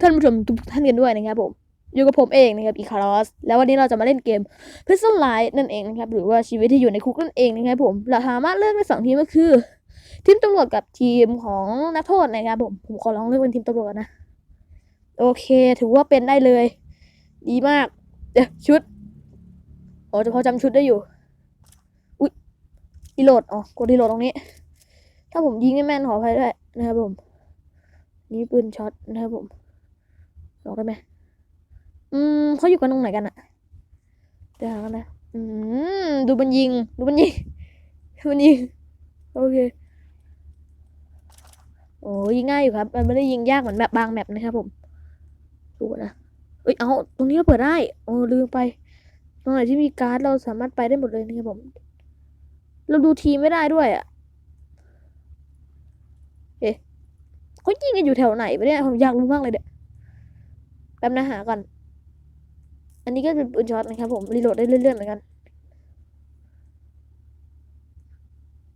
ท่านผู้ชมทุกท่านกันด้วยนะครับผมอยู่กับผมเองนะครับอีคารอสแล้ววันนี้เราจะมาเล่นเกม Prison Light นั่นเองนะครับหรือว่าชีวิตที่อยู่ในคุกนั่นเองนะครับผมเราสามารถเลือกได้สองทีมก็คือ ทีมตำรวจกับทีมของนักโทษนะครับผมผมขอลองเลือกเป็นทีมตำรวจนะ โอเค ถือว่าเป็นได้เลย ดีมากเดี๋ยวชุดโอ้จะพอจำชุดได้อยู่อุ๊ยรีโหลดอ๋อกดรีโหลดตรงนี้ ถ้าผมยิงไม่แม่นขออภัยด้วยนะครับผม นี่ปืนช็อตนะครับผม บอกได้ไหมอืมเขาอยู่กันตรงไหนกันอะเดี๋ยวหากันนะ อืม ดูมันยิง ดูมันยิง ดูมันยิง โอเค โอ้ยิงง่ายอยู่ครับ มันไม่ได้ยิงยากเหมือนแบบบางแมปนะครับผม ดูนะ เอ้ย เอาตรงนี้เราเปิดได้ โอ้ลืมไป ตรงไหนที่มีการ์ดเราสามารถไปได้หมดเลยนะครับผม เราดูทีไม่ได้ด้วยอะเอ๊ะเขายิงกันอยู่แถวไหนไปเนี่ยผมอยากรู้มากเลยเด็ก แป๊บนะหาก่อน อันนี้ก็เป็นปืนช็อตนะครับผมรีโหลดได้เรื่อยๆเหมือนกัน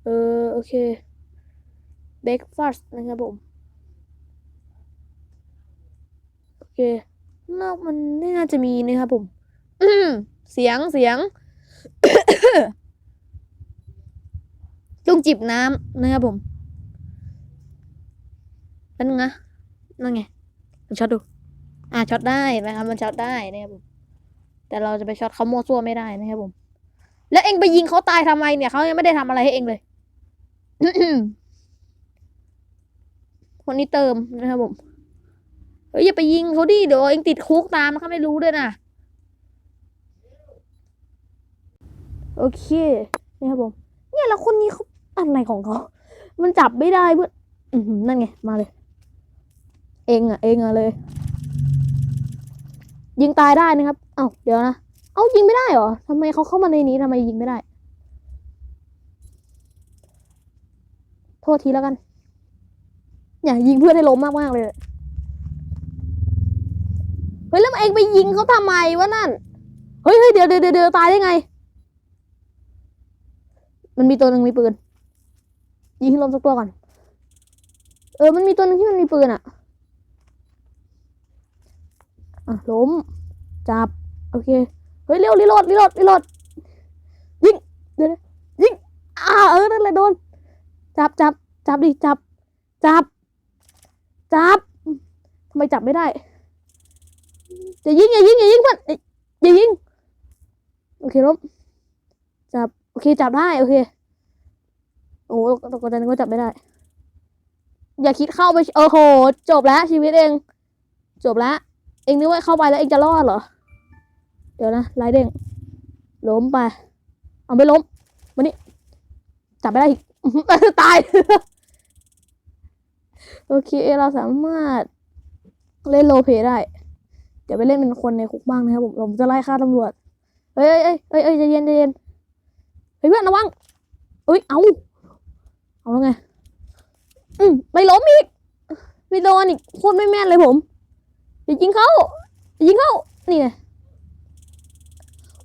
เออโอเคเบรกฟาสนะครับผม โอเคนอกมันไม่น่าจะมีนะครับผมเสียงเสียงลุงจิบน้ำนะครับผมนั่นงนะนั่นไงช็อตดู อ่าช็อตได้นะครับมันช็อตได้นะครับผมแต่เราจะไปช็อตเขาโมวซั่วไม่ได้นะครับผม แล้วเองไปยิงเขาตายทำไมเนี่ยเขายังไม่ได้ทำอะไรให้เองเลยคนนี้เติมนะครับผมเฮ้ยอย่าไปยิงเขาดิเดี๋ยวเองติดคุกตามเขาไม่รู้ด้วยนะโอเคนะครับผม เนี่ยแล้วคนนี้เขาอะไรของเขา มันจับไม่ได้เพื่อนนั่นไง มาเลย เองอะ เองอะเลย ยิงตายได้นะครับ เอ้าเดี๋ยวนะ เอ้ายิงไม่ได้เหรอทำไมเขาเข้ามาในนี้ทำไมยิงไม่ได้ โทษทีแล้วกัน อย่ายิงเพื่อนให้ล้มมากมากเลย เฮ้ยแล้วเองไปยิงเขาทำไมวะนั่น เฮ้ยเฮ้ยเดี๋ยวเดี๋ยวเดี๋ยวเดี๋ยวตายได้ไง มันมีตัวหนึ่งมีปืน ยิงให้ล้มสักตัวก่อน เออ มันมีตัวหนึ่งที่มันมีปืนอะ อะล้ม จับ โอเค เฮ้ยเร็วรีโหลดรีโหลดรีโหลดยิงเดี๋ยวยิงอ่าเออนั่นแหละโดน จับจับจับดิจับ จับ จับทำไมจับไม่ได้อย่ายิงอย่ายิงอย่ายิงเพื่อนอย่ายิง โอเคล้มจับ โอเค จับได้ โอเค โอ้ตกใจนึกว่าจับไม่ได้ อย่าคิดเข้าไป โอ้โห จบแล้วชีวิตเอง จบแล้ว เองนึกว่าเข้าไปแล้วเองจะรอดเหรอ เดี๋ยวนะไล่เด้งล้มไป เอาไม่ล้มมานี่จับไม่ได้อีกตาย โอเคเราสามารถเล่นโรลเพได้ เดี๋ยวไปเล่นเป็นคนในคุกบ้างนะครับผมผมจะไล่ฆ่าตำรวจเฮ้ยเอ้ยเอ้ยเอ้ยใจเย็นใจเย็นเฮ้ยเพื่อนระวังเอ้ยเอาเอาแล้วไง อืมไม่ล้มอีกไม่โดนอีกโคตรไม่แม่นเลยผม อย่ายิงเขาอย่ายิงเขานี่ไง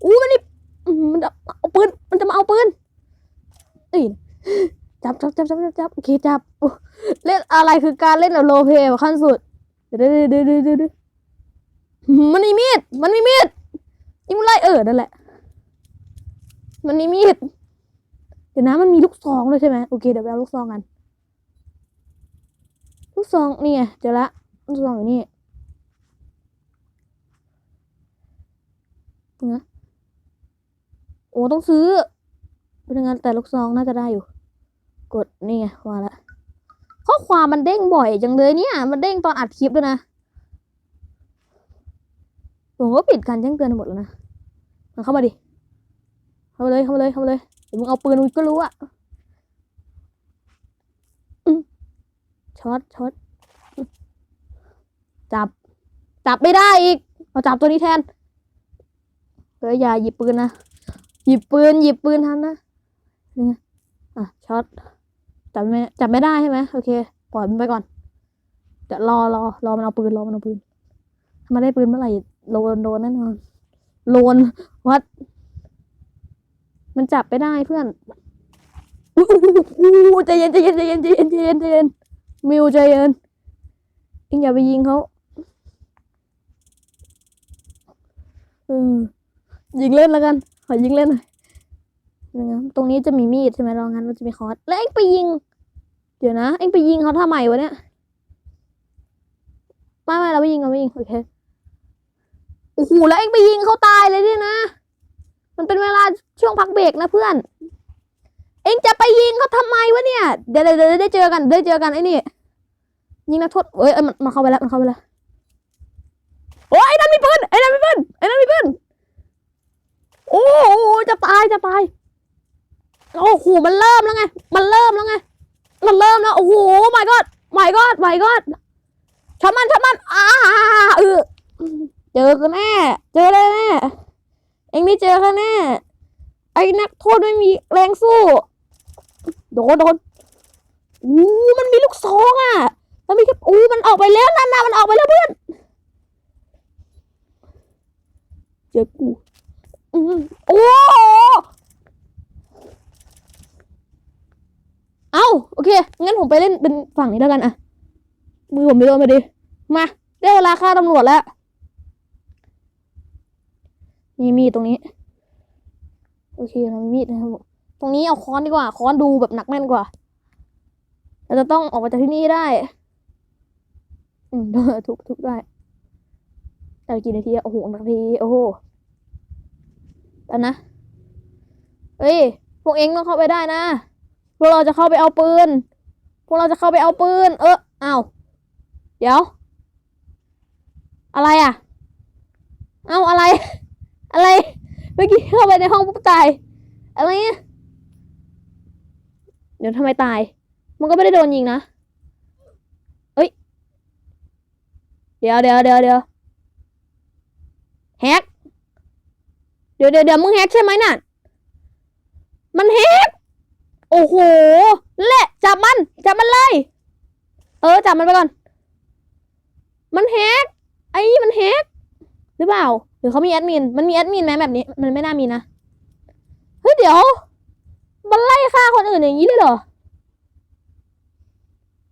อู้มันนี่มันจะเอาปืน มันจะมาเอาปืนนี่จับจับจับจับจับจับโอเคจับเล่นอะไรคือการเล่นแบบโรลเพลย์ขั้นสุดเดี๋ยวเดี๋ยวเดี๋ยวเดี๋ยวเดี๋ยวเดี๋ยวมันมีมีด มันมีมีดยิงมันไล่เออนั่นแหละ มันมีมีดเดี๋ยวนะมันมีลูกซองด้วยใช่ไหมโอเคเดี๋ยวไปเอาลูกซองกัน ลูกซองนี่ไงเจอละลูกซองอยู่นี่ นะโอ้ต้องซื้อ เป็นงไงแต่ลูกซองน่าจะได้อยู่ กดนี่ไงว่าละข้อความมันเด้งบ่อยจังเลยเนี่ย มันเด้งตอนอัดคลิปด้วยนะ ผมก็ปิดการแจ้งเตือนหมดแล้วนะมันเข้ามาดิ เข้ามาเลย เข้ามาเลย เข้ามาเลย เดี๋ยวมึงเอาปืนมึงก็รู้อะช็อต ช็อต จับ จับไม่ได้อีก เอาจับตัวนี้แทน เอออย่าหยิบปืนนะหยิบปืนหยิบปืนทันนะอะช็อตจับไม่จับไม่ได้ใช่ไหมโอเคปล่อยมันไปก่อนจะรอรอรอมันเอาปืนรอมันเอาปืนถ้ามันได้ปืนเมื่อไหร่โดนโดนแน่นอนโลนวัด มันจับไม่ได้เพื่อนอู้ใจเย็นใจเย็นใจเย็นใจเย็นใจเย็นใจเย็นมิวใจเย็นเอ็งอย่าไปยิงเขาอืม ยิงเล่นแล้วกัน ขอยิงเล่นหน่อยตรงนี้จะมีมีดใช่ไหมรางั้นเราจะมีคอร์สแล้วเอ็งไปยิง เดี๋ยวนะเอ็งไปยิงเขาทำไมวะเนี่ยไม่ไม่เราไม่ยิงเราไม่ยิงโอเคโอ้โหแล้วเอ็งไปยิงเขาตายเลยเนี่ยนะ มันเป็นเวลาช่วงพักเบรกนะเพื่อน เอ็งจะไปยิงเขาทำไมวะเนี่ย เดี๋ยวเดี๋ยวได้เจอกันได้เจอกันไอ้นี่ยิงนักโทษเอ้ยเอ้ยมันมันเข้าไปแล้วมันเข้าไปแล้วโอ้ยไอ้นั่นมีปืนไอ้นั่นมีปืนไอ้นั่นมีปืน โอ้จะตายจะตายโอ้โหมันเริ่มแล้วไง มันเริ่มแล้วไง มันเริ่มแล้วโอ้โหไม่กอดไม่กอดไม่กอดชัมันชัมันอ้าเออเจอกันแน่เจอเลยแน่เอ็งได้เจอกันแน่ไอ้นักโทษไม่มีแรงสู้โดนโดนอู้มันมีลูกซองอะมันมีแค่อู้มันออกไปแล้วนั่นนะมันออกไปแล้วเพื่อนเจอกู อืมโอ้เอาโอเค งั้นผมไปเล่นเป็นฝั่งนี้แล้วกันอะมือผมไปโดนมาดิ มา ได้เวลาฆ่าตำรวจแล้ว มีมีดตรงนี้ โอเคเรามีมีดนะครับตรงนี้เอาค้อนดีกว่า ค้อนดูแบบหนักแน่นกว่า เราจะต้องออกมาจากที่นี่ได้ อืมทุกทุกได้แต่กี่นาทีอะโอ้โหนาที โอ้โห แล้วนะเฮ้ย พวกเองต้องเข้าไปได้นะ พวกเราจะเข้าไปเอาปืน พวกเราจะเข้าไปเอาปืน เอออ้าวเดี๋ยว อะไรอะ เอาอะไร อะไร เมื่อกี้เข้าไปในห้องปุ๊บตาย อะไรเนี่ยเดี๋ยวทำไมตาย มันก็ไม่ได้โดนยิงนะเฮ้ย เดี๋ยวเดี๋ยวเดี๋ยวเดี๋ยวแฮก เดี๋ยวเดี๋ยวเดี๋ยวมึงแฮกใช่ไหมน่ะ มันแฮก โอ้โห เละจับมัน จับมันเลย เออ จับมันไปก่อน มันแฮก ไอ้นี่มันแฮก หรือเปล่า หรือเขามีแอดมิน มันมีแอดมินไหมแบบนี้ มันไม่น่ามีนะ เฮ้ย เดี๋ยว มันไล่ฆ่าคนอื่นอย่างนี้เลยเหรอ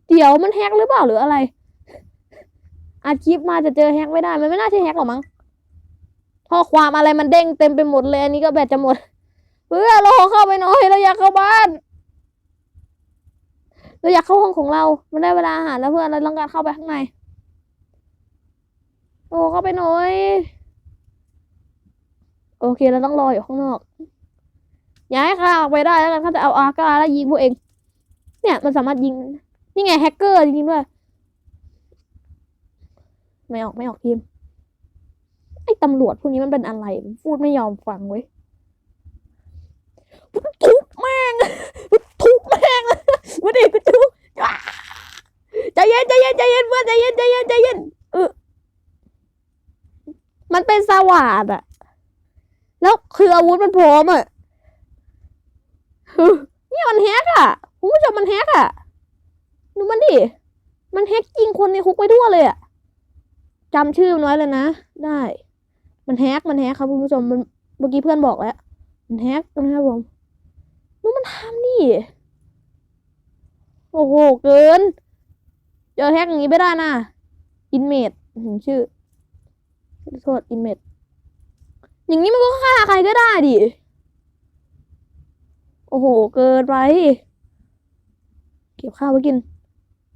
เดี๋ยวมันแฮกหรือเปล่าหรืออะไรอาคลิปมาจะเจอแฮกไม่ได้ มันไม่น่าใช่แฮกหรอกมั้ง ข้อความอะไรมันเด้งเต็มไปหมดเลยอันนี้ก็แบตจะหมด เพื่อเราขอเข้าไปหน่อยเราอยากเข้าบ้านเราอยากเข้าห้องของเรา มันได้เวลาอาหารแล้วเพื่อนเราต้องการเข้าไปข้างใน โอ้เข้าไปหน่อย โอเคเราต้องรออยู่ข้างนอก ย้ายข้าออกไปได้แล้วกันข้าจะเอาอาก้าแล้วยิงพวกเอง เนี่ยมันสามารถยิง นี่ไงแฮกเกอร์จริงๆด้วยไม่ออกไม่ออกทีม ไอ้ตำรวจพวกนี้มันเป็นอะไรพูดไม่ยอมฟังเว้ยทุบแม่งทุบแม่งมาดิกูทุบอ่าใจเย็นใจเย็นใจเย็นเพื่อนใจเย็นใจเย็นใจเย็นเออมันเป็นสวัสดอะแล้วคืออาวุธมันพร้อมอะนี่มันแฮกอะคุณผู้ชมมันแฮกอะดูมันดิ มันแฮกยิงคนในคุกไปทั่วเลยอะจำชื่อมันไว้เลยนะ ได้ มันแฮกมันแฮกครับคุณผู้ชมมันเมื่อกี้เพื่อนบอกแล้ว มันแฮกนะครับผมดูมันทำนี่ โอ้โห เกินเจอแฮกอย่างนี้ไม่ได้นะอินเมดชื่อโทษอินเมดอย่างนี้มันก็ฆ่าใครก็ได้ดิ โอ้โห เกินไป เก็บข้าวไว้กิน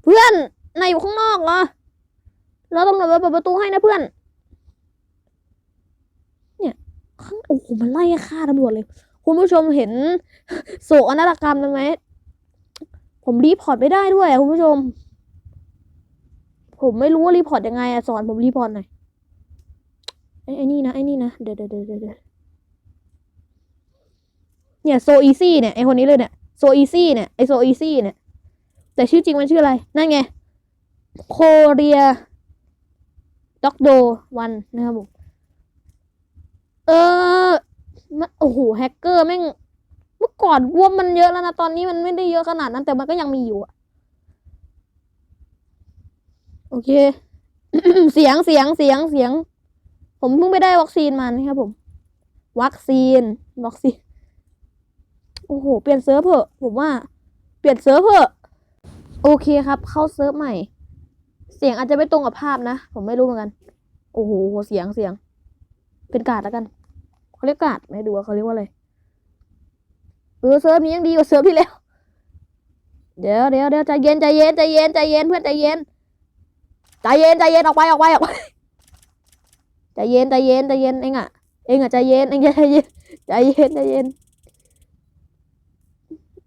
เพื่อนนายอยู่ข้างนอกเหรอเราต้องเปิดประตูให้นะเพื่อน เนี่ย ข้างโอ้โหมันไล่ฆ่าตำรวจเลย คุณผู้ชมเห็นโศกนาฏกรรมนั้นไหมผมรีพอร์ตไม่ได้ด้วยคุณผู้ชม ผมไม่รู้ว่ารีพอร์ตยังไงอะสอนผมรีพอร์ตหน่อยไอ้ไอ้นี่นะไอ้นี่นะเดี๋ยวเดี๋ยวเดี๋ยวเดี๋ยวเนี่ยโซอีซี่เนี่ยไอคนนี้เลยเนี่ยโซอีซี่เนี่ยไอโซอีซี่เนี่ย แต่ชื่อจริงมันชื่ออะไร นั่นไงโคเรียด็อกโดวันนะครับผม เออโอ้โหแฮกเกอร์แม่งเมื่อก่อนวมมันเยอะแล้วนะตอนนี้มันไม่ได้เยอะขนาดนั้น แต่มันก็ยังมีอยู่อะโอเค เสียงเสียงเสียงเสียง ผมเพิ่งไปได้วัคซีนมานะครับผม วัคซีนวัคซีนโอ้โหเปลี่ยนเซิร์ฟเถอะผมว่า เปลี่ยนเซิร์ฟเถอะโอเคครับ เข้าเซิร์ฟใหม่ เสียงอาจจะไม่ตรงกับภาพนะ ผมไม่รู้เหมือนกัน โอ้โหเสียงเสียง เป็นการ์ดแล้วกัน เขาเรียกกาดไหมดูว่าเขาเรียกว่าอะไรเออเซิร์ฟนี้ยังดีกว่าเซิร์ฟที่แล้วเดี๋ยวเดี๋ยวเดี๋ยวใจเย็นใจเย็นใจเย็นใจเย็นเพื่อนใจเย็นใจเย็นใจเย็นออกไปออกไปออกไปใจเย็นใจเย็นใจเย็นเองอะเองอะใจเย็นเองใจเย็นใจเย็นใจเย็น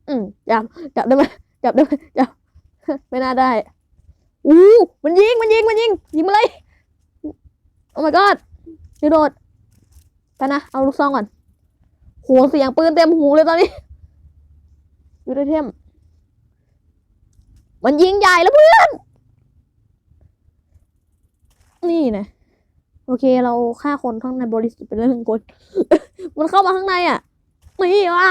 อืมจับจับได้ไหมจับได้ไหมจับไม่น่าได้อู้มันยิงมันยิงมันยิงยิงมาเลยโอ้ my god กระโดด ไปนะ เอาลูกซองก่อนโหเสียงปืนเต็มหูเลยตอนนี้ยู่ในเทม มันยิงใหญ่แล้วเพื่อน นี่นะ โอเคเราฆ่าคนข้างในบริสุทธิ์เป็นเรื่องหนึ่งคนมันเข้ามาข้างในอะนี่อ่า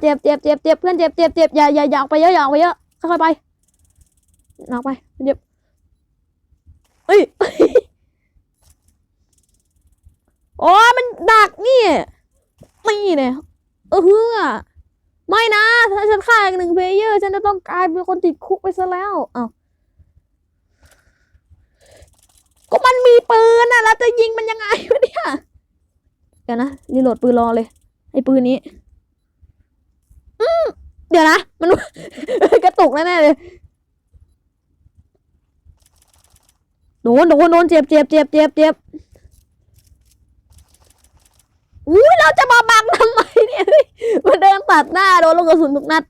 เจ็บเจ็บเจ็บเจ็บเพื่อนเจ็บเจ็บเจ็บอย่าอย่าอย่าออกไปเยอะอย่าออกไปเยอะค่อยๆไปออกไปเจ็บเอ้ย โอ้ยมันดักนี่นี่เนี่ยเออเฮือไม่นะ ถ้าฉันฆ่าอีกหนึ่งเพลเยอร์ ฉันจะต้องกลายเป็นคนติดคุกไปซะแล้วอ้าวก็มันมีปืนอะแล้วจะยิงมันยังไงวะเนี่ยเดี๋ยวนะรีโหลดปืนรอเลยไอ้ปืนนี้อืมเดี๋ยวนะมันกระตุกแน่เลยโดนโดนโดนเจ็บเจ็บเจ็บเจ็บเจ็บ อุ้ยเราจะมาบังทำไมเนี่ยมาเดินตัดหน้าโดนลูกกระสุนทุกนัด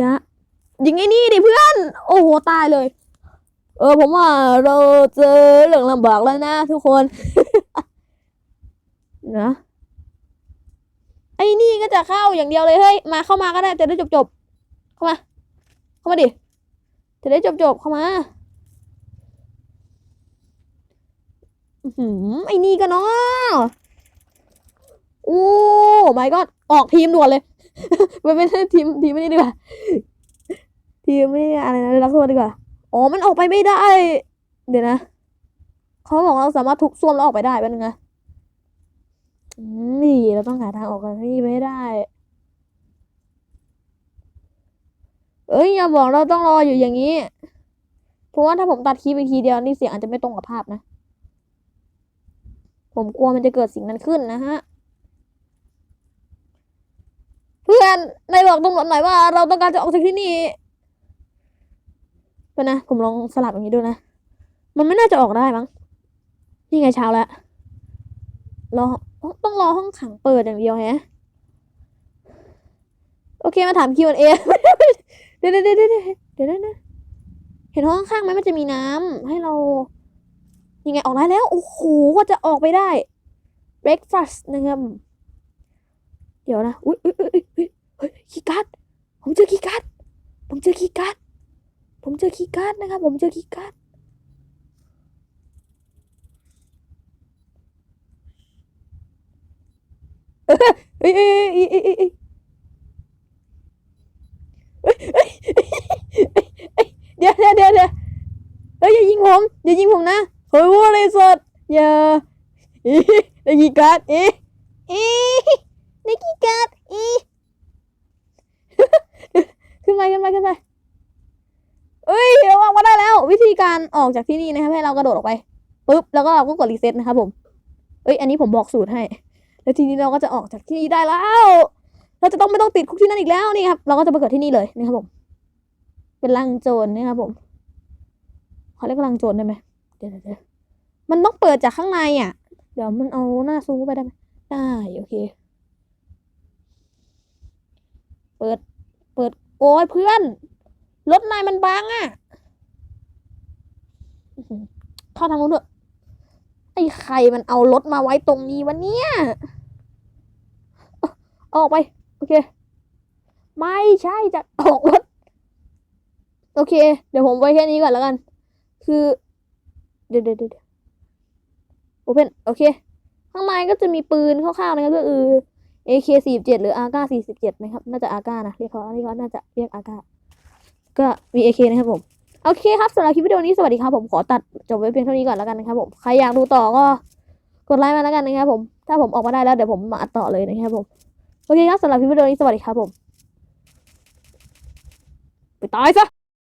จะยิงไอ้นี่ดิเพื่อน โอ้โหตายเลย เออ ผมว่าเราเจอเรื่องลำบากแล้วนะทุกคนนะไอ้นี่ก็จะเข้าอย่างเดียวเลยเฮ้ยมาเข้ามาก็ได้จะได้จบจบเข้ามา เข้ามาดิจะได้จบจบเข้ามา อื้อหือ ไอ้นี่ก็เนาะโอ้ไม่ก็ออกทีมด่วนเลยไม่ไม่ใช่ทีมทีมไม่นี่ดีกว่า ทีมไม่อะไรนะรักตัวดีกว่า อ๋อ มันออกไปไม่ได้ เดี๋ยวนะเขาบอกเราสามารถทุกส้วมแล้วออกไปได้แป๊บนึงนะนี่เราต้องหาทางออกกันนี่ไม่ได้ เอ้ยอย่าบอกเราต้องรออยู่อย่างนี้ เพราะว่าถ้าผมตัดคลิปอีกทีเดียวนี่เสียงอาจจะไม่ตรงกับภาพนะ ผมกลัวมันจะเกิดสิ่งนั้นขึ้นนะฮะ เพื่อนนายบอกตำรวจหน่อยว่า เราต้องการจะออกจากที่นี่ไปนะ ผมลองสลับอย่างนี้ดูนะ มันไม่น่าจะออกได้มั้ง นี่ไงเช้าแล้วรอต้องรอห้องขังเปิดอย่างเดียวแฮะ โอเคมาถาม Q&A เดี๋ยวเดี๋ยวเดี๋ยวเดี๋ยวเดี๋ยวนะเห็นห้องข้างไหมมันจะมีน้ำให้เรา ยังไงออกได้แล้ว โอ้โหก็จะออกไปได้ breakfast นะครับเดี๋ยวนะ อุ้ยอุ้ยอุ้ยอุ้ยเฮ้ยคีการ์ดผมเจอคีการ์ดผมเจอคีการ์ดผมเจอคีการ์ดนะครับ ผมเจอคีการ์ดเอ้ยเอ้ยเอ้ยเอ้ยเอ้ยเอ้ยเดี๋ยวเดี๋ยวเดี๋ยวเดี๋ยวเฮ้ยอย่ายิงผมอย่ายิงผมนะ เฮ้ยว่าอะไรสดอย่าอีได้คีย์การ์ดอ๊ะเอ๊ะได้กี่การ์ดอีขึ้นไปขึ้นไปขึ้นไปเอ้ยเราออกมาได้แล้ว วิธีการออกจากที่นี่นะครับให้เรากระโดดออกไปปุ๊บแล้วก็เราก็กดรีเซ็ตนะครับผมเอ้ยอันนี้ผมบอกสูตรให้ แล้วทีนี้เราก็จะออกจากที่นี่ได้แล้ว เราจะต้องไม่ต้องติดคุกที่นั่นอีกแล้วนี่ครับเราก็จะมาเกิดที่นี่เลยนะครับผม เป็นลังโจรนะครับผมเขาเรียกว่าลังโจรได้ไหม เดี๋ยวเดี๋ยวมันต้องเปิดจากข้างในอะ เดี๋ยวมันเอาหน้าซูไปได้ไหมได้โอเค เปิด เปิดโอ้ยเพื่อน รถนายมันบังอะเข้าทางนู้นเถอะไอ้ใครมันเอารถมาไว้ตรงนี้วะเนี่ยอาเอาออกไป โอเค ไม่ใช่จะออกรถ โอเค เดี๋ยวผมไว้แค่นี้ก่อนแล้วกัน คือ เดี๋ยวเดี๋ยวเดี๋ยวโอเพนโอเค ข้างในก็จะมีปืนคร่าวๆนะครับก็คือ AK สี่สิบเจ็ดหรือ AK สี่สิบเจ็ดนะครับ น่าจะ AK นะเรียกเขาอันนี้เขาน่าจะเรียก AK ก็มี AK นะครับผมโอเคครับสำหรับคลิปวิดีโอนี้สวัสดีครับผมขอตัดจบไว้เพียงเท่านี้ก่อนแล้วกันนะครับผมใครอยากดูต่อก็กดไลค์มาแล้วกันนะครับผมถ้าผมออกมาได้แล้วเดี๋ยวผมมาอัดต่อเลยนะครับผมโอเคครับสำหรับคลิปวิดีโอนี้สวัสดีครับผมไปตายซะ